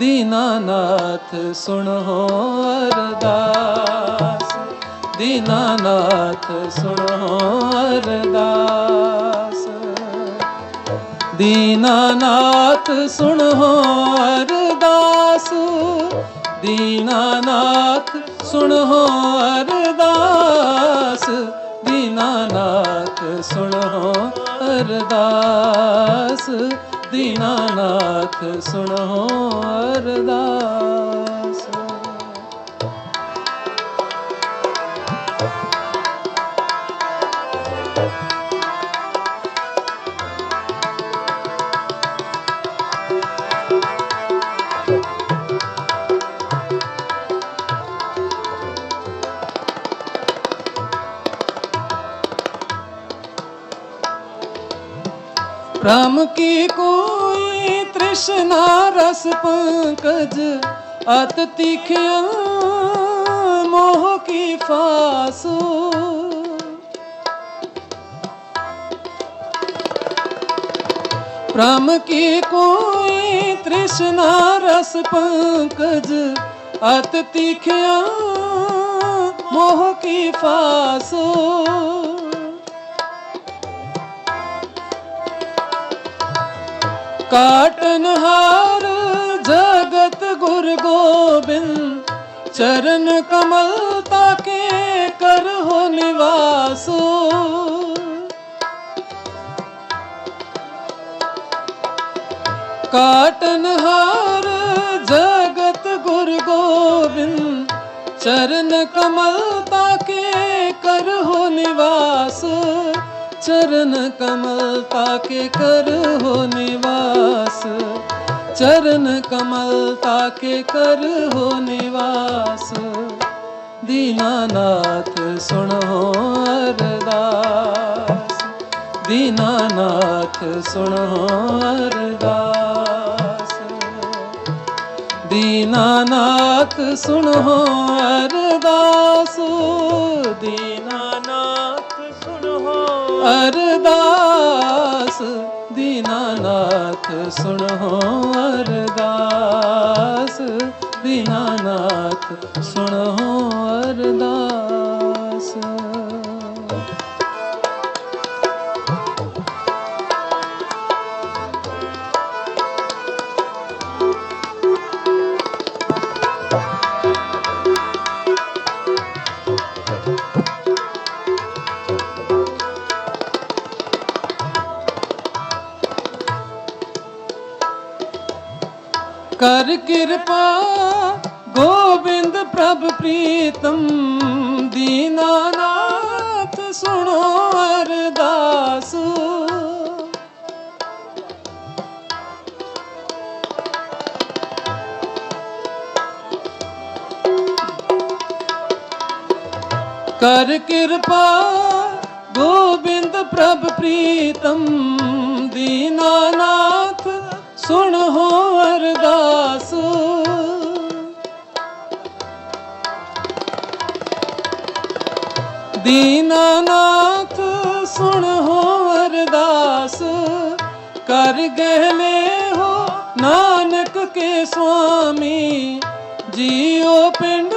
ਦੀਨਾਨਾਥ ਸੁਣੋ ਅਰਦਾਸ ਦੀਨਾਨਾਥ ਸੁਣੋ ਅਰਦਾਸ ਦੀਨਾਨਾਥ ਸੁਣੋ ਅਰਦਾਸ ਦੀਨਾਨਾਥ ਸੁਣੋ ਅਰਦਾਸ ਦੀਨਾਨਾਥ ਸੁਣੋ ਅਰਦਾਸ ਦੀਨਾਨਾਥ ਸੁਣੋ ਅਰਦਾਸ ਰਾਮ ਕੀ ਕੋ ਤ੍ਰਿਸ਼ਨਾ ਰਸ ਪੰਕਜ ਅਤ ਤਿਖਿਆ, ਮੋਹ ਕੀ ਫਾਸੋ। ਪ੍ਰਮ ਕੀ ਕੋਈ ਤ੍ਰਿਸ਼ਨਾ ਰਸ ਪੰਕਜ ਅਤ ਤਿਖਿਆ, ਮੋਹ ਕੀ ਫਾਸੋ। ਕਾਟਨਹਾਰ ਜਗਤ ਗੁਰ ਗੋਬਿੰਦ ਚਰਨ ਕਮਲ ਤਾਕੇ ਕਰ ਹੋ ਨਿਵਾਸੋ ਕਾਟਨਹਾਰ ਜਗਤ ਗੁਰ ਗੋਬਿੰਦ ਚਰਨ ਕਮਲ ਤਾਕੇ ਕਰ ਹੋ ਨਿਵਾਸੋ चरण कमल ताके कर हो निवास चरण कमल ताके कर हो निवास दीनानाथ सुनो अरदास दीनानाथ सुनो अरदास दीनानाथ सुनो अरदास दीनानाथ ਨਾਥ ਸੁਣੋ ਅਰਦਾਸ ਦੀਨਾਨਾਥ ਸੁਣੋ ਕਰ ਕਿਰਪਾ ਗੋਬਿੰਦ ਪ੍ਰਭ ਪ੍ਰੀਤਮ ਦੀਨਾਨਾਥ ਸੁਣੋ ਅਰਦਾਸ। ਕਰ ਕਿਰਪਾ ਗੋਬਿੰਦ ਪ੍ਰਭ ਪ੍ਰੀਤਮ ਦੀਨਾਨਾਥ ਸੁਣ ਹੋ ਅਰਦਾਸ। ਦੀਨਾਨਾਥ, ਸੁਣੋ ਅਰਦਾਸ। ਕਰ ਗਹਿਲੇ ਹੋ ਨਾਨਕ ਕੇ ਸੁਆਮੀ। ਜੀਓ ਪਿੰਡ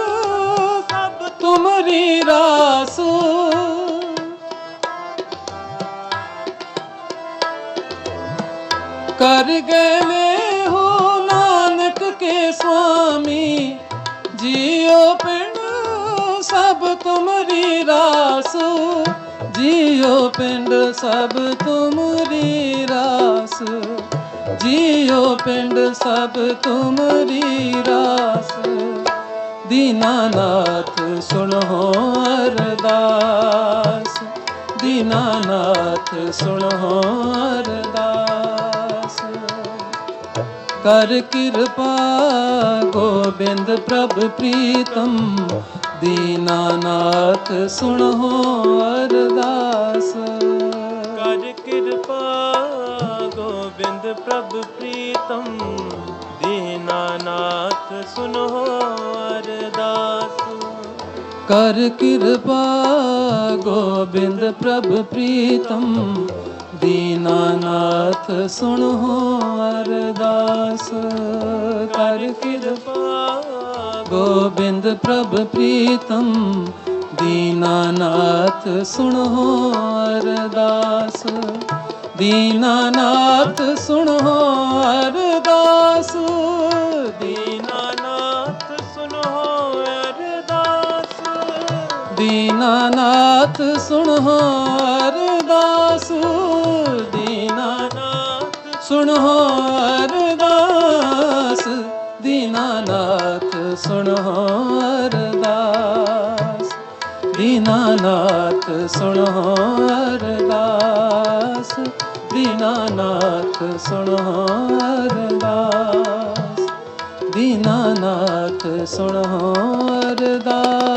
ਸਭ ਤੁਮਰੀ ਰਾਸ। ਕਰ ਗਏ ਹੋ ਨਾਨਕ ਕੇ ਸੁਆਮੀ ਜੀਓ ਪਿੰਡ, ਸਭ ਤੁਮਰੀ ਰਾਸ। ਜੀਓ ਪਿੰਡ, ਸਭ ਤੁਮਰੀ ਰਾਸ। ਜੀਓ ਪਿੰਡ, ਸਭ ਤੁਮਰੀ ਰਾਸ। ਦੀਨਾਨਾਥ ਸੁਣੋ ਅਰਦਾਸ। ਦੀਨਾਨਾਥ ਸੁਣੋ ਅਰਦਾਸ। ਕਰ ਕਿਰਪਾ ਗੋਬਿੰਦ ਪ੍ਰਭ ਪ੍ਰੀਤਮ। ਦੀਨਾਨਾਥ ਸੁਣੋ ਅਰਦਾਸ। ਕਰ ਕਿਰਪਾ ਗੋਬਿੰਦ ਪ੍ਰਭ ਪ੍ਰੀਤਮ। ਦੀਨਾਨਾਥ ਸੁਨੋ ਅਰਦਾਸ। ਕਰ ਕਿਰਪਾ ਗੋਬਿੰਦ ਪ੍ਰਭ ਪ੍ਰੀਤਮ। ਦੀਨਾਨਾਥ ਸੁਣੋ ਅਰਦਾਸ ਕਰ ਕਿਰਪਾ ਗੋਬਿੰਦ ਪ੍ਰਭ ਪ੍ਰੀਤਮ ਦੀਨਾਨਾਥ ਸੁਣੋ ਅਰਦਾਸ ਦੀਨਾਨਾਥ ਸੁਣੋ ਅਰਦਾਸ ਦੀਨਾਨਾਥ ਸੁਨੋ ਅਰਦਾਸ ਦੀਨਾਨਾਥ ਸੁਣੋ ਅਰਦਾਸ ਸੁਣੋ ਅਰਦਾਸ ਦੀਨਾਨਾਥ ਸੁਣੋ ਅਰਦਾਸ ਦੀਨਾਨਾਥ ਸੁਣੋ ਅਰਦਾਸ ਦੀਨਾਨਾਥ ਸੁਣੋ ਅਰਦਾਸ ਦੀਨਾਨਾਥ ਸੁਣੋ ਅਰਦਾਸ